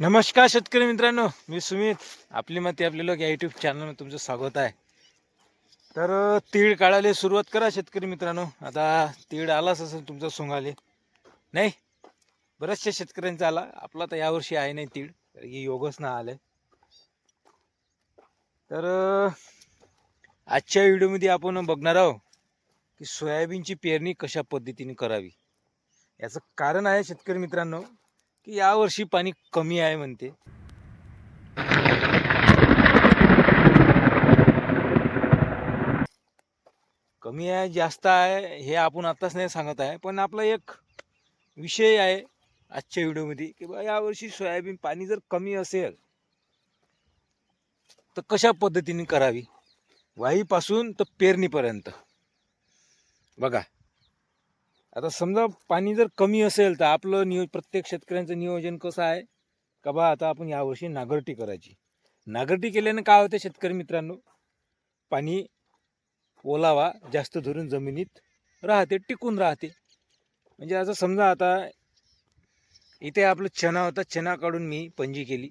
नमस्कार शेतकरी मित्रांनो मी सुमित. आपली मते आपले लोक या युट्यूब चॅनलमध्ये तुमचं स्वागत आहे. तर तीळ काढायला सुरुवात करा शेतकरी मित्रांनो. आता तीळ आलाच असेल तुमचा सोंगाले. नाही? बऱ्याचशा शेतकऱ्यांचा आला. आपला तर यावर्षी आहे नाही तीळ कारण की योगच ना आले तर आजच्या व्हिडिओमध्ये आपण बघणार आहोत की सोयाबीनची पेरणी कशा पद्धतीने करावी? याचं कारण आहे शेतकरी मित्रांनो की यावर्षी पाणी कमी आहे म्हणते. कमी आहे जास्त आहे हे आपण आत्ताच नाही सांगत आहे. पण आपला एक विषय आहे आजच्या व्हिडिओमध्ये की बा यावर्षी सोयाबीन पाणी जर कमी असेल तर कशा पद्धतीने करावी? वाईपासून तर पेरणीपर्यंत. बघा आता समजा पाणी जर कमी असेल तर आपलं नियो प्रत्येक शेतकऱ्यांचं नियोजन कसं आहे? का बा आता आपण यावर्षी नागरटी करायची. नागरटी केल्यानं काय होते शेतकरी मित्रांनो? पाणी ओलावा जास्त धरून जमिनीत राहते टिकून राहते. म्हणजे असं समजा आता इथे आपलं चना होता चना काढून मी पंजी केली.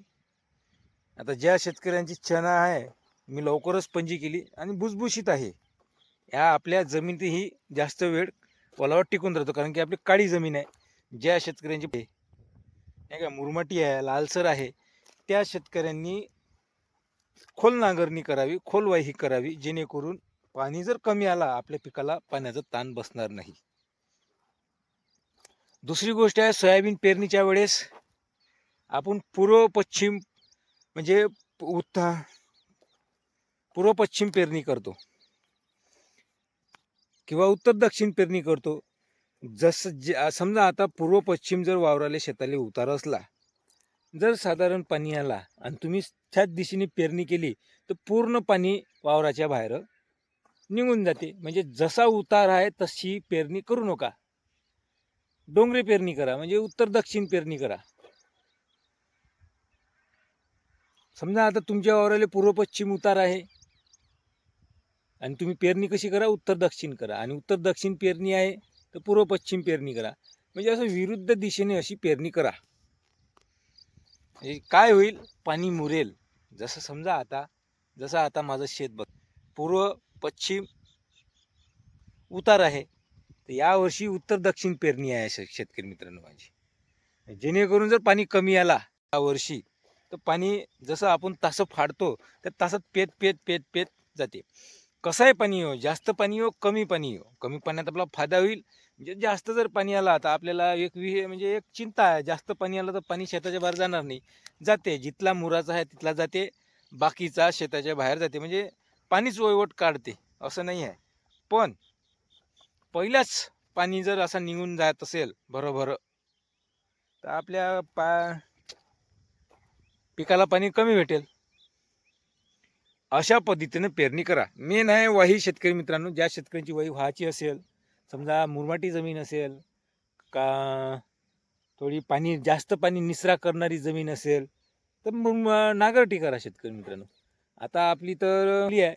आता ज्या शेतकऱ्यांची चना आहे मी लवकरच पंजी केली आणि भुसभुशीत आहे. या आपल्या जमिनीतही जास्त वेळ ओलावा टिकून राहतो कारण की आपली काळी जमीन आहे. ज्या शेतकऱ्यांची नाही का मुरमाटी आहे लालसर आहे त्या शेतकऱ्यांनी खोल नांगरणी करावी खोलवाही करावी जेणेकरून पाणी जर कमी आला आपल्या पिकाला पाण्याचा ताण बसणार नाही. दुसरी गोष्ट आहे सोयाबीन पेरणीच्या वेळेस आपण पूर्व पश्चिम म्हणजे उत्तर पूर्व पश्चिम पेरणी करतो. किंवा उत्तर दक्षिण पेरणी करतो. जसं जे समजा आता पूर्व पश्चिम जर वावराले शेताले उतार असला जर साधारण पाणी आला आणि तुम्ही त्याच दिशेने पेरणी केली तर पूर्ण पाणी वावराच्या बाहेर निघून जाते. म्हणजे जसा उतार आहे तशी पेरणी करू नका. डोंगरी पेरणी करा म्हणजे उत्तर दक्षिण पेरणी करा. समजा आता तुमच्या वावराले पूर्व पश्चिम उतार आहे आणि तुम्ही पेरणी कशी करा उत्तर दक्षिण करा. आणि उत्तर दक्षिण पेरणी आहे तर पूर्व पश्चिम पेरणी करा. म्हणजे असं विरुद्ध दिशेने अशी पेरणी करा. म्हणजे काय होईल? पाणी मुरेल. जसं समजा आता जसं आता माझं शेत बघ. पूर्व पश्चिम उतार आहे. तर यावर्षी उत्तर दक्षिण पेरणी आहे शेतकरी मित्रांनो माझी. जेणेकरून जर पाणी कमी आला यावर्षी तर पाणी जसं आपण तासं फाडतो तर तासात पेत पेत पेत पेत जाते. कसं आहे पाणी हो? जास्त पाणी हो कमी पाणी हो? कमी पाण्यात आपला फायदा होईल? म्हणजे जास्त जर पाणी आला तर आपल्याला एक विहे म्हणजे एक चिंता आहे. जास्त पाणी आलं तर पाणी शेताच्या बाहेर जाणार नाही. जाते. जिथला मुराचा आहे तिथला जाते. बाकीचा शेताच्या बाहेर जाते. म्हणजे पाणीच वयवट काढते. असं नाही आहे. पण पहिल्याच पाणी जर असा निघून जात असेल बरोबर तर आपल्या पा पिकाला पाणी कमी भेटेल. अशा पद्धतीनं पेरणी करा. मेन आहे वाही शेतकरी मित्रांनो ज्या शेतकऱ्यांची वाही व्हायची असेल समजा मुरमाटी जमीन असेल का थोडी पाणी जास्त पाणी निसरा करणारी जमीन असेल तर मग नांगरटी करा शेतकरी मित्रांनो. आता आपली तर आहे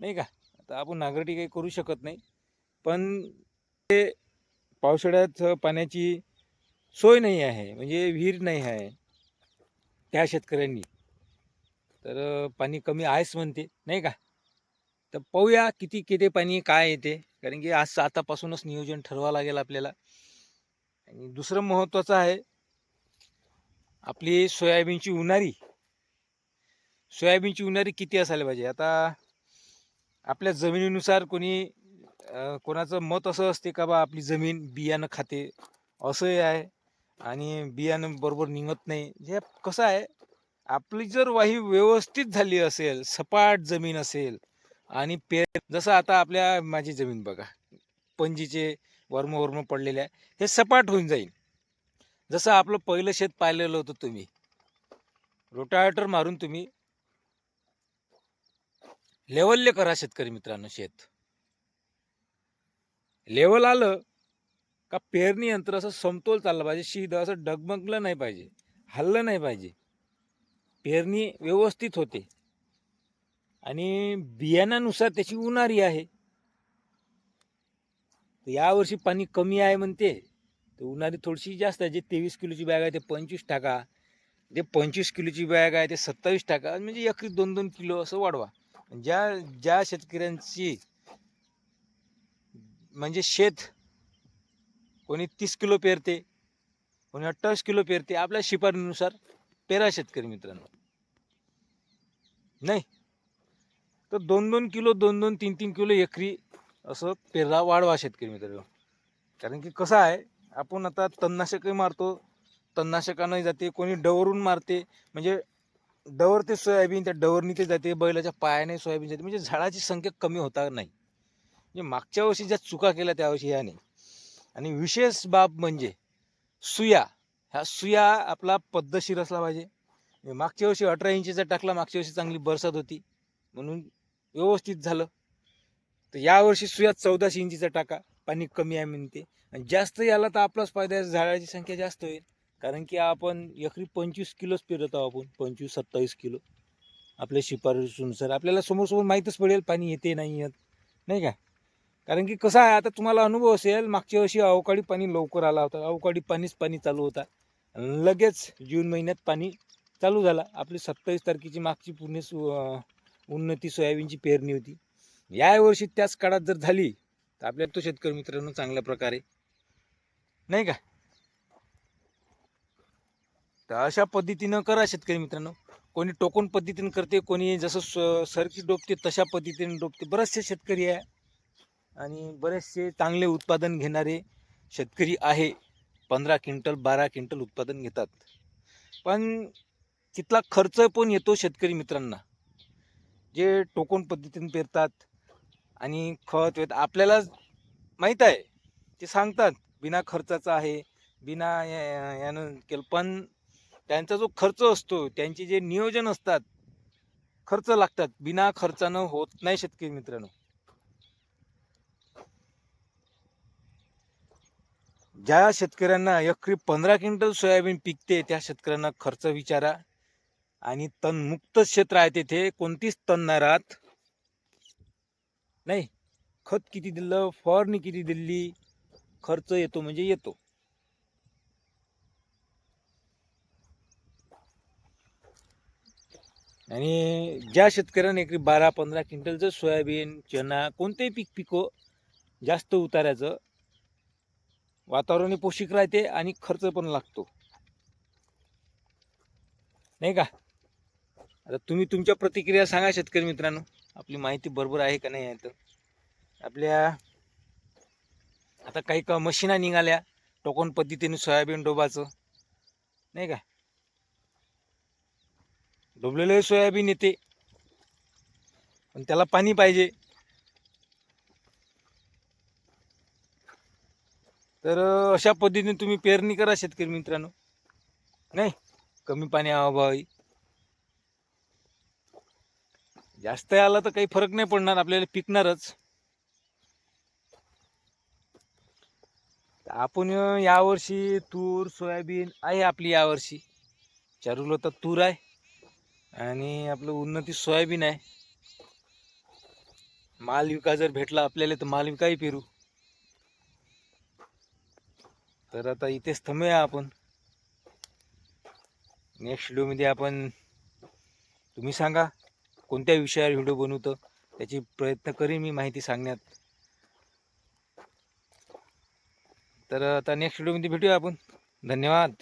नाही का? आता आपण नांगरटी काही करू शकत नाही पण ते पावसाळ्यात पाण्याची सोय नाही आहे म्हणजे विहीर नाही आहे त्या शेतकऱ्यांनी. तर पाणी कमी आहेच म्हणते नाही का? तर पाहूया किती किती पाणी काय येते? कारण की आज आतापासूनच नियोजन ठरवावं लागेल आपल्याला. आणि दुसरं महत्त्वाचं आहे आपली सोयाबीनची उन्हारी सोयाबीनची उन्हारी किती असायला पाहिजे? आता आपल्या जमिनीनुसार कोणी कोणाचं मत असं असते का बा आपली जमीन बियाणं खाते? असंही आहे. आणि बियाणं बरोबर निघत नाही. जे कसं आहे आपली जर वाही व्यवस्थित झाली असेल सपाट जमीन असेल आणि पेर जसं आता आपल्या माझी जमीन बघा पणजीचे वर्म वर्म पडलेले आहे हे सपाट होऊन जाईल जसं आपलं पहिलं शेत पाहिलेलं होतं तुम्ही रोटावेटर मारून तुम्ही लेवलले करा शेतकरी मित्रांनो शेत. लेवल आलं का पेरणी यंत्र असं समतोल चाललं पाहिजे शीद असं डगमगलं नाही पाहिजे हल्लं नाही पाहिजे. पेरणी व्यवस्थित होते. आणि बियाणानुसार त्याची उन्हारी आहे. तर यावर्षी पाणी कमी आहे म्हणते. तर उन्हाळी थोडीशी जास्त आहे. जे तेवीस किलोची बॅग आहे ते पंचवीस टाका. जे पंचवीस किलोची बॅग आहे ते सत्तावीस टाका. म्हणजे एकरी दोन दोन किलो असं वाढवा. ज्या ज्या शेतकऱ्यांची म्हणजे शेत कोणी तीस किलो पेरते कोणी अठ्ठावीस किलो पेरते आपल्या शिफारीनुसार पेरा शेतकरी मित्रांनो. नाही. तर दोन दोन किलो दोन दोन तीन तीन किलो एकरी असं पेरला वाढवा शेतकरी मित्र कारण की कसं आहे आपण आता तणनाशकही मारतो तणनाशकानंही जाते कोणी डवरून मारते म्हणजे डवर ते सोयाबीन त्या डवरनी ते जाते बैलाच्या पायाने सोयाबीन जाते म्हणजे झाडाची संख्या कमी होता नाही. म्हणजे मागच्या वर्षी ज्या चुका केल्या त्या वर्षी ह्या नाही आणि विशेष बाब म्हणजे सुया. ह्या सुया आपला पद्धतशीर असला पाहिजे. मागच्या वर्षी अठरा इंचीचा टाकला मागच्या वर्षी चांगली बरसात होती. म्हणून व्यवस्थित झालं. तर यावर्षी सुया चौदाशे इंचीचा टाका. पाणी कमी आहे म्हणते. आणि जास्त याला तर आपलाच फायदा आहे झाडाची संख्या जास्त होईल. कारण की आपण एकरी पंचवीस किलोच पेरत आहोत आपण. पंचवीस सत्तावीस किलो. आपल्या शिफारशीनुसार. आपल्याला समोर समोर माहीतच पडेल पाणी येते नाही येत. नाही का? कारण की कसं आहे आता तुम्हाला अनुभव असेल मागच्या वर्षी अवकाळी पाणी लवकर आला होता. अवकाळी पाणीच पाणी चालू होता. लगेच जून महिन्यात पाणी चालू झाला. आपली सत्तावीस तारखेची मागची पूर्ण सु उन्नती सोयाबीनची पेरणी होती. या वर्षी त्याच काळात जर झाली तर आपल्या तो शेतकरी मित्रांनो चांगल्या प्रकारे. नाही का? तर अशा पद्धतीनं करा शेतकरी मित्रांनो. कोणी टोकन पद्धतीनं करते कोणी जसं स- सरकी डोबते तशा पद्धतीने डोबते. बरेचसे शेतकरी आहे. आणि बरेचसे चांगले उत्पादन घेणारे शेतकरी आहे. पंधरा क्विंटल बारा क्विंटल उत्पादन घेतात. पण तिथला खर्च पण येतो शेतकरी मित्रांना. जे टोकन पद्धतीने पेरतात आणि खत वेत आपल्याला माहीत आहे ते सांगतात बिना खर्चाचा आहे बिना या- यानं केलं पण त्यांचा जो खर्च असतो त्यांचे जे नियोजन असतात खर्च लागतात बिना खर्चानं होत नाही शेतकरी मित्रांनो. ज्या शेतकऱ्यांना एकरी पंधरा क्विंटल सोयाबीन पिकते त्या शेतकऱ्यांना खर्च विचारा. आणि तणमुक्त क्षेत्र आहे तेथे. कोणतीच तण नाही राहत. नाही. खत किती दिलं? फवारणी किती दिली? खर्च येतो म्हणजे येतो. आणि ज्या शेतकऱ्यांना एकरी बारा पंधरा क्विंटलचं सोयाबीन चना कोणतेही पीक पिको जास्त उतारायचं वातावरण पोषक राहते आणि खर्च पण लागतो. नाही का? आता तुम्ही तुमच्या प्रतिक्रिया सांगा शेतकरी मित्रांनो. आपली माहिती बरोबर आहे का नाही आहे तर. आपल्या आता काही का मशीना निघाल्या टोकन पद्धतीने सोयाबीन डोबाचं. नाही का? डोबलेलं सोयाबीन येते. पण त्याला पाणी पाहिजे. तर अशा पद्धतीने तुम्ही पेरणी करा शेतकरी मित्रांनो. नाही? कमी पाणी अभावी. जास्त आला तर काही फरक नाही पडणार आपल्याला पिकणारच. आपण यावर्षी तूर सोयाबीन आहे आपली यावर्षी. चारुलं तर तूर आहे आणि आपलं उन्नती सोयाबीन आहे. माल विका जर भेटला आपल्याला तर माल विकाही पेरू. तर आता इथेच थांबूया आपण. नेक्स्ट व्हिडिओमध्ये आपण तुम्ही सांगा. कोणत्या विषयावर व्हिडिओ बनवतं त्याची प्रयत्न करीन मी माहिती सांगण्यात. तर आता नेक्स्ट व्हिडिओमध्ये भेटूया आपण. धन्यवाद.